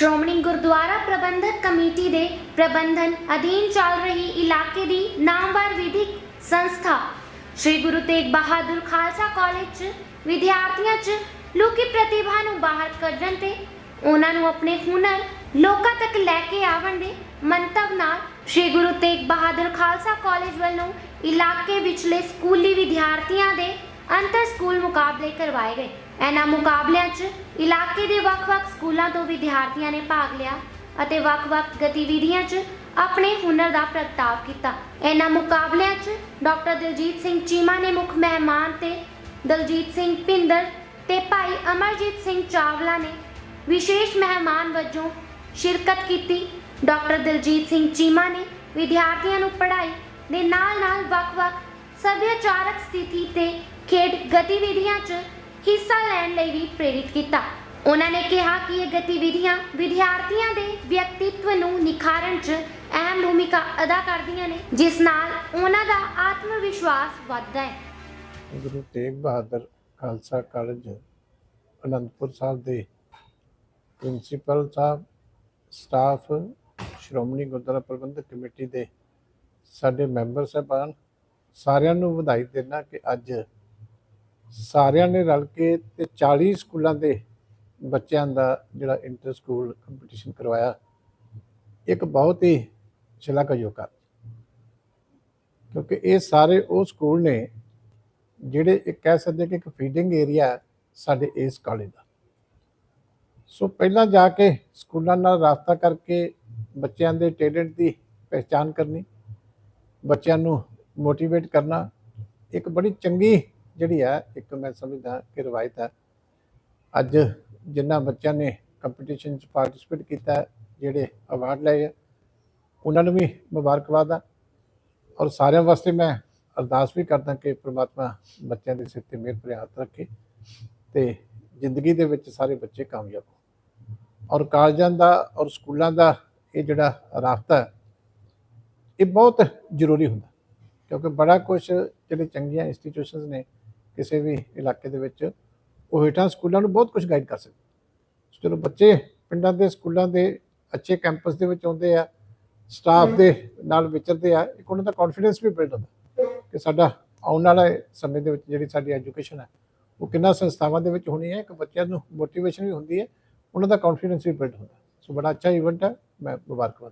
ਸ਼੍ਰੋਮਣੀ ਗੁਰਦੁਆਰਾ ਪ੍ਰਬੰਧਕ committee ਦੇ ਪ੍ਰਬੰਧਨ ਅਧੀਨ ਚੱਲ ਰਹੀ ਇਲਾਕੇ ਦੀ ਨਾਮਵਰ ਵਿਧਿਕ ਸੰਸਥਾ, ਸ੍ਰੀ ਗੁਰੂ ਤੇਗ ਬਹਾਦਰ ਖਾਲਸਾ ਕਾਲਜ 'ਚ ਵਿਦਿਆਰਥੀਆਂ 'ਚ ਲੋਕੀ ਪ੍ਰਤਿਭਾ ਨੂੰ ਬਾਹਰ ਕੱਢਣ ਤੇ ਉਹਨਾਂ ਨੂੰ ਆਪਣੇ ਹੁਨਰ ਲੋਕਾਂ ਤੱਕ ਲੈ ਕੇ ਆਉਣ ਦੇ ਮੰਤਵ ਨਾਲ ਸ੍ਰੀ ਗੁਰੂ ਤੇਗ ਬਹਾਦਰ ਖਾਲਸਾ ਕਾਲਜ ਵੱਲੋਂ ਇਲਾਕੇ ਵਿਚਲੇ ਸਕੂਲੀ ਵਿਦਿਆਰਥੀਆਂ ਦੇ ਅੰਤਰ ਸਕੂਲ ਮੁਕਾਬਲੇ ਕਰਵਾਏ ਗਏ। ਇਹਨਾਂ ਮੁਕਾਬਲਿਆਂ 'ਚ ਇਲਾਕੇ ਦੇ ਵੱਖ-ਵੱਖ ਸਕੂਲਾਂ ਤੋਂ ਵਿਦਿਆਰਥੀਆਂ ਨੇ ਭਾਗ ਲਿਆ ਅਤੇ ਵੱਖ-ਵੱਖ ਗਤੀਵਿਧੀਆਂ 'ਚ ਆਪਣੇ ਹੁਨਰ ਦਾ ਪ੍ਰਗਟਾਵ ਕੀਤਾ। ਇਹਨਾਂ ਮੁਕਾਬਲਿਆਂ 'ਚ ਡਾਕਟਰ ਦਿਲਜੀਤ ਸਿੰਘ ਚੀਮਾ ਨੇ ਮੁੱਖ ਮਹਿਮਾਨ ਤੇ ਦਲਜੀਤ ਸਿੰਘ ਭਿੰਦਰ ਤੇ ਭਾਈ ਅਮਰਜੀਤ ਸਿੰਘ ਚਾਵਲਾ ਨੇ ਵਿਸ਼ੇਸ਼ ਮਹਿਮਾਨ ਵਜੋਂ ਸ਼ਿਰਕਤ ਕੀਤੀ। ਡਾਕਟਰ ਦਿਲਜੀਤ ਸਿੰਘ ਚੀਮਾ ਨੇ ਵਿਦਿਆਰਥੀਆਂ ਨੂੰ ਪੜ੍ਹਾਈ ਦੇ ਨਾਲ-ਨਾਲ ਵੱਖ-ਵੱਖ ਸੱਭਿਆਚਾਰਕ ਸਥਿਤੀ ਤੇ ਖੇਡ ਗਤੀਵਿਧੀਆਂ 'ਚ ਹਿੱਸਾ ਲੈਣ ਲਈ ਵੀ ਪ੍ਰੇਰਿਤ ਕੀਤਾ। ਉਹਨਾਂ ਨੇ ਕਿਹਾ ਕਿ ਇਹ ਗਤੀਵਿਧੀਆਂ ਵਿਦਿਆਰਥੀਆਂ ਦੇ ਵਿਅਕਤੀਤਵ ਨੂੰ ਨਿਖਾਰਨ 'ਚ ਅਹਿਮ ਭੂਮਿਕਾ ਅਦਾ ਕਰਦੀਆਂ ਨੇ, ਜਿਸ ਨਾਲ ਉਹਨਾਂ ਦਾ ਆਤਮ ਵਿਸ਼ਵਾਸ ਵੱਧਦਾ ਹੈ। ਗੁਰੂ ਤੇਗ ਬਹਾਦਰ ਖਾਲਸਾ ਕਾਲਜ, ਅਨੰਦਪੁਰ ਸਾਹਿਬ ਦੇ ਪ੍ਰਿੰਸੀਪਲ ਸਾਹਿਬ, ਸਟਾਫ, ਸ਼੍ਰੋਮਣੀ ਗੁਰਦੁਆਰਾ ਪ੍ਰਬੰਧਕ ਕਮੇਟੀ ਦੇ ਸਾਡੇ ਮੈਂਬਰ ਸਾਹਿਬਾਨ, ਸਾਰਿਆਂ ਨੂੰ ਵਧਾਈ ਦੇਣਾ ਕਿ ਅੱਜ ਸਾਰਿਆਂ ਨੇ ਰਲ ਕੇ ਤੇ 40 ਸਕੂਲਾਂ ਦੇ ਬੱਚਿਆਂ ਦਾ ਜਿਹੜਾ ਇੰਟਰ ਸਕੂਲ ਕੰਪੀਟੀਸ਼ਨ ਕਰਵਾਇਆ, ਇੱਕ ਬਹੁਤ ਹੀ ਸ਼ਲਾਘਾਯੋਗ ਕਾਰਜ। ਕਿਉਂਕਿ ਇਹ ਸਾਰੇ ਉਹ ਸਕੂਲ ਨੇ ਜਿਹੜੇ ਇੱਕ ਕਹਿ ਸਕਦੇ ਕਿ ਇੱਕ ਫੀਡਿੰਗ ਏਰੀਆ ਸਾਡੇ ਇਸ ਕਾਲਜ ਦਾ। ਸੋ ਪਹਿਲਾਂ ਜਾ ਕੇ ਸਕੂਲਾਂ ਨਾਲ ਰਾਬਤਾ ਕਰਕੇ ਬੱਚਿਆਂ ਦੇ ਟੈਲੈਂਟ ਦੀ ਪਹਿਚਾਨ ਕਰਨੀ, ਬੱਚਿਆਂ ਨੂੰ ਮੋਟੀਵੇਟ ਕਰਨਾ, ਇੱਕ ਬੜੀ ਚੰਗੀ ਜਿਹੜੀ ਹੈ ਇੱਕ ਮੈਂ ਸਮਝਦਾ ਕਿ ਰਵਾਇਤ ਹੈ ਅੱਜ ਜਿਨ੍ਹਾਂ ਬੱਚਿਆਂ ਨੇ ਕੰਪੀਟੀਸ਼ਨ 'ਚ ਪਾਰਟਿਸਿਪੇਟ ਕੀਤਾ, ਜਿਹੜੇ ਅਵਾਰਡ ਲਏ ਆ, ਉਹਨਾਂ ਨੂੰ ਵੀ ਮੁਬਾਰਕਬਾਦ ਆ। ਔਰ ਸਾਰਿਆਂ ਵਾਸਤੇ ਮੈਂ ਅਰਦਾਸ ਵੀ ਕਰਦਾ ਕਿ ਪ੍ਰਮਾਤਮਾ ਬੱਚਿਆਂ ਦੇ ਸਿਰ ਤੇ ਮਿਹਰ ਭਰਿਆ ਹੱਥ ਰੱਖੇ ਤੇ ਜ਼ਿੰਦਗੀ ਦੇ ਵਿੱਚ ਸਾਰੇ ਬੱਚੇ ਕਾਮਯਾਬ ਹੋਣ। ਔਰ ਕਾਲਜਾਂ ਦਾ ਔਰ ਸਕੂਲਾਂ ਦਾ ਇਹ ਜਿਹੜਾ ਰਾਬਤਾ, ਇਹ ਬਹੁਤ ਜ਼ਰੂਰੀ ਹੁੰਦਾ। ਕਿਉਂਕਿ ਬੜਾ ਕੁਝ ਜਿਹੜੇ ਚੰਗੀਆਂ ਇੰਸਟੀਟਿਊਸ਼ਨਸ ਨੇ ਕਿਸੇ ਵੀ ਇਲਾਕੇ ਦੇ ਵਿੱਚ, ਉਹ ਹੇਠਾਂ ਸਕੂਲਾਂ ਨੂੰ ਬਹੁਤ ਕੁਝ ਗਾਈਡ ਕਰ ਸਕਦੇ। ਚਲੋ ਬੱਚੇ ਪਿੰਡਾਂ ਦੇ, ਸਕੂਲਾਂ ਦੇ ਅੱਛੇ ਕੈਂਪਸ ਦੇ ਵਿੱਚ ਆਉਂਦੇ ਆ ਸਟਾਫ ਦੇ ਨਾਲ ਵਿਚਰਦੇ ਆ, ਇੱਕ ਉਹਨਾਂ ਦਾ ਕੌਨਫੀਡੈਂਸ ਵੀ ਬਿਲਡ ਹੁੰਦਾ ਕਿ ਸਾਡਾ ਆਉਣ ਵਾਲੇ ਸਮੇਂ ਦੇ ਵਿੱਚ ਜਿਹੜੀ ਸਾਡੀ ਐਜੂਕੇਸ਼ਨ ਹੈ, ਉਹ ਕਿੰਨਾ ਸੰਸਥਾਵਾਂ ਦੇ ਵਿੱਚ ਹੋਣੀ ਹੈ ਕਿ ਬੱਚਿਆਂ ਨੂੰ ਮੋਟੀਵੇਸ਼ਨ ਵੀ ਹੁੰਦੀ ਹੈ, ਉਹਨਾਂ ਦਾ ਕੌਨਫੀਡੈਂਸ ਵੀ ਬਿਲਡ ਹੁੰਦਾ। ਸੋ ਬੜਾ ਅੱਛਾ ਇਵੈਂਟ ਹੈ, ਮੈਂ ਮੁਬਾਰਕਬਾਦ